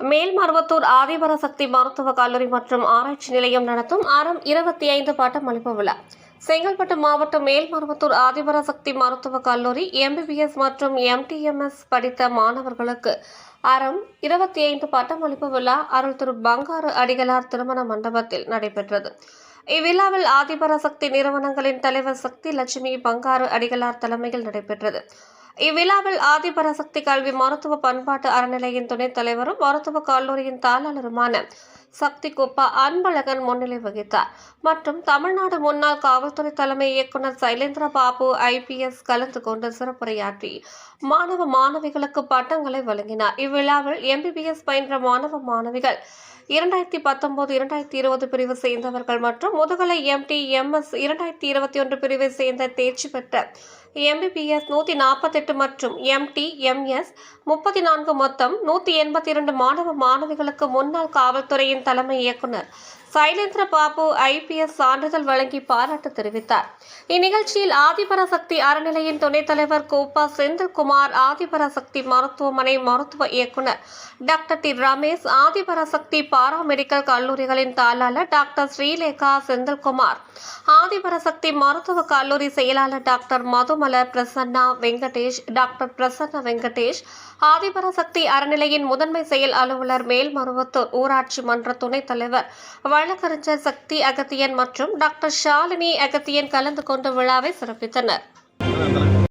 மேல்மருவத்தூர் ஆதிபரசக்தி மருத்துவக் கல்லூரி மற்றும் ஆராய்ச்சி நிலையம் நடத்தும் அறம் இருபத்தி ஐந்து பட்டமளிப்பு விழா. செங்கல்பட்டு மாவட்டம் மேல்மருவத்தூர் ஆதிபரசக்தி மருத்துவக் கல்லூரி எம்பிபிஎஸ் மற்றும் எம்டிஎம்எஸ் படித்த மாணவர்களுக்கு அறம் இருபத்தி ஐந்து பட்டமளிப்பு விழா அருள் திரு பங்காரு அடிகளார் திருமண மண்டபத்தில் நடைபெற்றது. இவ்விழாவில் ஆதிபரசக்தி நிறுவனங்களின் தலைவர் சக்தி லட்சுமி பங்காரு அடிகளார் தலைமையில் நடைபெற்றது. இவ்விழாவில் ஆதிபராசக்தி கல்வி மருத்துவ பண்பாட்டு அறநிலையின் துணைத் தலைவரும் மருத்துவ கல்லூரியின் தாளாளருமான சக்தி குப்பா அன்பழகன் முன்னிலை வகித்தார். மற்றும் தமிழ்நாடு முன்னாள் காவல்துறை தலைமை இயக்குனர் சைலேந்திர பாபு ஐபிஎஸ் கலந்து கொண்டு சிறப்புரையாற்றி மாணவ மாணவிகளுக்கு பட்டங்களை வழங்கினார். இவ்விழாவில் எம்பிபிஎஸ் பயின்ற மாணவ மாணவிகள் இரண்டாயிரத்தி பத்தொன்பது இரண்டாயிரத்தி இருபது பிரிவு சேர்ந்தவர்கள் மற்றும் முதுகலை எம்டி எம்எஸ் இரண்டாயிரத்தி இருபத்தி ஒன்று பிரிவை சேர்ந்த தேர்ச்சி பெற்ற எம்பிபிஎஸ் நூற்றி நாற்பத்தெட்டு மற்றும் எம்டி எம்எஸ் முப்பத்தி நான்கு மொத்தம் நூற்றி எண்பத்தி இரண்டு மாணவ மாணவிகளுக்கு முன்னாள் காவல்துறையின் தலைமை இயக்குனர். சைலேந்திர பாபு ஐபிஎஸ் சான்றிதழ் வழங்கி பாராட்டு தெரிவித்தார். இந்நிகழ்ச்சியில் ஆதிபராசக்தி அறநிலையின் துணைத் தலைவர் கோப்பா செந்தில்குமார் ஆதிபராசக்தி மருத்துவமனை மருத்துவ இயக்குனர் doctor D. Ramesh Adhiparasakthi paramedical கல்லூரிகளின் தாளாளர் டாக்டர் ஸ்ரீலேகா செந்தில்குமார் ஆதிபராசக்தி மருத்துவ கல்லூரி செயலாளர் டாக்டர் மதுமலர் பிரசன்னா வெங்கடேஷ் டாக்டர் பிரசன்னா வெங்கடேஷ் ஆதிபராசக்தி அறநிலையின் முதன்மை செயல் அலுவலர் மேல்மருவத்தூர் ஊராட்சி மன்ற துணைத் தலைவர் வழக்கறிஞர் சக்தி அகத்தியன் மற்றும் டாக்டர் ஷாலினி அகத்தியன் கலந்து கொண்டு விழாவை சிறப்பித்தனர்.